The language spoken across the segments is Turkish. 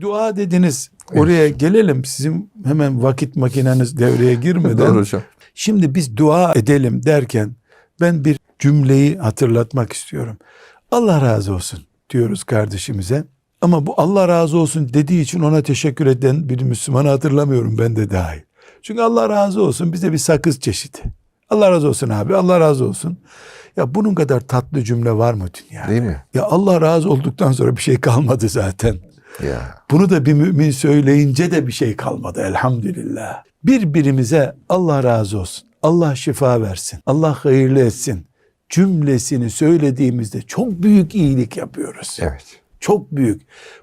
Dua dediniz. Oraya gelelim. Sizin hemen vakit makineniz devreye girmeden. Doğru hocam. Şimdi biz dua edelim derken ben bir cümleyi hatırlatmak istiyorum. Allah razı olsun diyoruz kardeşimize. Ama bu Allah razı olsun dediği için ona teşekkür eden bir Müslümanı hatırlamıyorum ben de dahil. Çünkü Allah razı olsun bize bir sakız çeşidi. Allah razı olsun abi Allah razı olsun. Ya bunun kadar tatlı cümle var mı dünyada? Değil mi? Ya Allah razı olduktan sonra bir şey kalmadı zaten. Ya. Bunu da bir mümin söyleyince de bir şey kalmadı elhamdülillah. Birbirimize Allah razı olsun. Allah şifa versin. Allah hayırlı etsin. Cümlesini söylediğimizde çok büyük iyilik yapıyoruz. Evet. Çok büyük.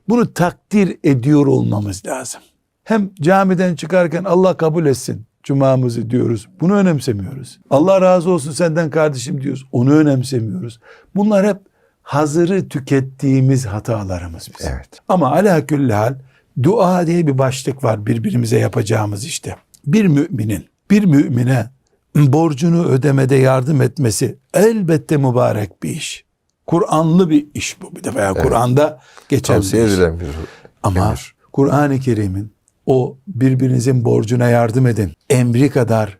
Bunu takdir ediyor olmamız lazım. Hem camiden çıkarken Allah kabul etsin cumamızı diyoruz. Bunu önemsemiyoruz. Allah razı olsun senden kardeşim diyoruz. Onu önemsemiyoruz. Bunlar hep hazırı tükettiğimiz hatalarımız bizim. Evet. Ama ala hal dua diye bir başlık var birbirimize yapacağımız işte. Bir müminin bir mümine borcunu ödemede yardım etmesi elbette mübarek bir iş. Kur'anlı bir iş bu. Bir de veya Kur'an'da geçen Tavsiye bir iş. edilen bir Ama. Kur'an-ı Kerim'in o birbirinizin borcuna yardım edin emri kadar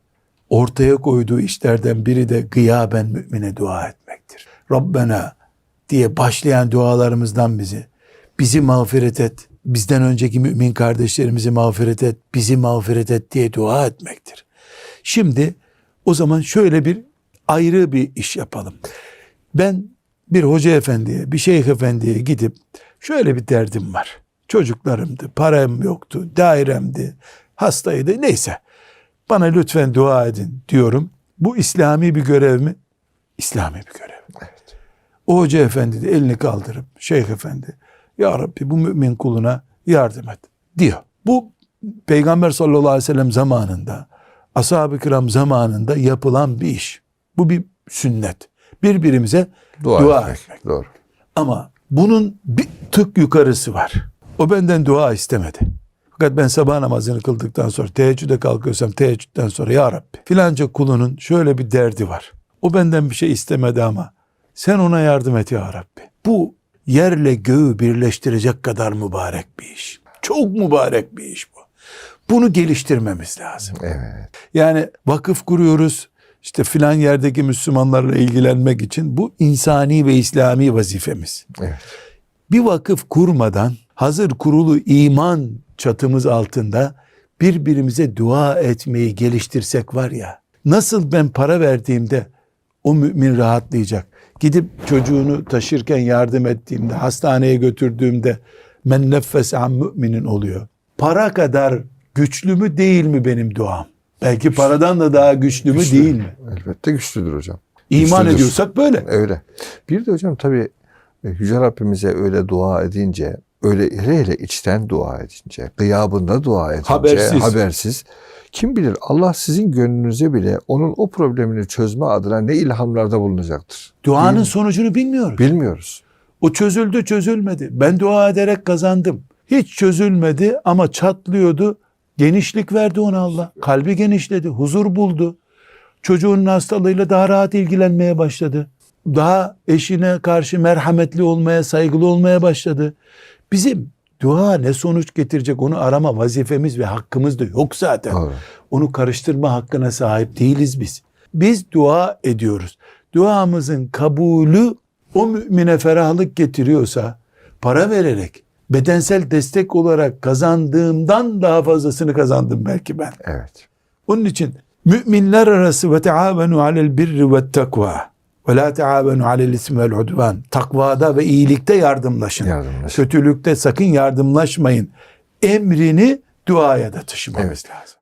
ortaya koyduğu işlerden biri de gıyaben mümine dua etmektir. Rabbena diye başlayan dualarımızdan bizi bizi mağfiret et, bizden önceki mümin kardeşlerimizi mağfiret et, bizi mağfiret et diye dua etmektir. Şimdi o zaman şöyle bir ayrı bir iş yapalım. Ben bir hoca efendiye, bir şeyh efendiye gidip şöyle bir derdim var. Çocuklarımdı, param yoktu, dairemdi, hastaydı neyse. Bana lütfen dua edin diyorum. Bu İslami bir görev mi? İslami bir görev. O hoca efendi de elini kaldırıp şeyh efendi ya Rabbi bu mümin kuluna yardım et diyor. Bu Peygamber sallallahu aleyhi ve sellem zamanında ashab-ı kiram zamanında yapılan bir iş. Bu bir sünnet. Birbirimize Dua, dua, etmek. etmek. Doğru. Ama bunun bir tık yukarısı var. O benden dua istemedi. Fakat ben sabah namazını kıldıktan sonra teheccüde kalkıyorsam teheccüden sonra ya Rabbi filanca kulunun şöyle bir derdi var. O benden bir şey istemedi ama sen ona yardım et ya Rabbi. Bu yerle göğü birleştirecek kadar mübarek bir iş. Çok mübarek bir iş bu. Bunu geliştirmemiz lazım. Evet. Yani vakıf kuruyoruz. işte filan yerdeki Müslümanlarla ilgilenmek için bu insani ve İslami vazifemiz. Evet. Bir vakıf kurmadan hazır kurulu iman çatımız altında birbirimize dua etmeyi geliştirsek var ya nasıl ben para verdiğimde o mümin rahatlayacak. Gidip çocuğunu taşırken yardım ettiğimde hastaneye götürdüğümde men neffes an müminin oluyor. Para kadar güçlü mü değil mi benim duam? Belki paradan da daha güçlü mü değil mi? Elbette güçlüdür hocam. İman Güçlüdür. ediyorsak böyle. Öyle. Bir de hocam tabii e, Yüce Rabbimize öyle dua edince, öyle hele hele içten dua edince, gıyabında dua edince, Habersiz. habersiz, kim bilir Allah sizin gönlünüze bile onun o problemini çözme adına ne ilhamlarda bulunacaktır. Duanın Değil- sonucunu bilmiyoruz. Bilmiyoruz. O çözüldü çözülmedi. Ben dua ederek kazandım. Hiç çözülmedi ama çatlıyordu. Genişlik verdi ona Allah. Kalbi genişledi. Huzur buldu. Çocuğunun hastalığıyla daha rahat ilgilenmeye başladı. Daha eşine karşı merhametli olmaya, saygılı olmaya başladı. Bizim dua ne sonuç getirecek onu arama vazifemiz ve hakkımız da yok zaten. Doğru. Onu karıştırma hakkına sahip değiliz biz. Biz dua ediyoruz. Duamızın kabulü o mümine ferahlık getiriyorsa para vererek bedensel destek olarak kazandığımdan daha fazlasını kazandım belki ben. Evet. Onun için müminler arası ve teavenu alel birri ve takva ve la teavenu alel ismi vel udvan. Takvada ve iyilikte yardımlaşın. Yardımlaşın. Kötülükte sakın yardımlaşmayın. Emrini duaya da taşımamız lazım.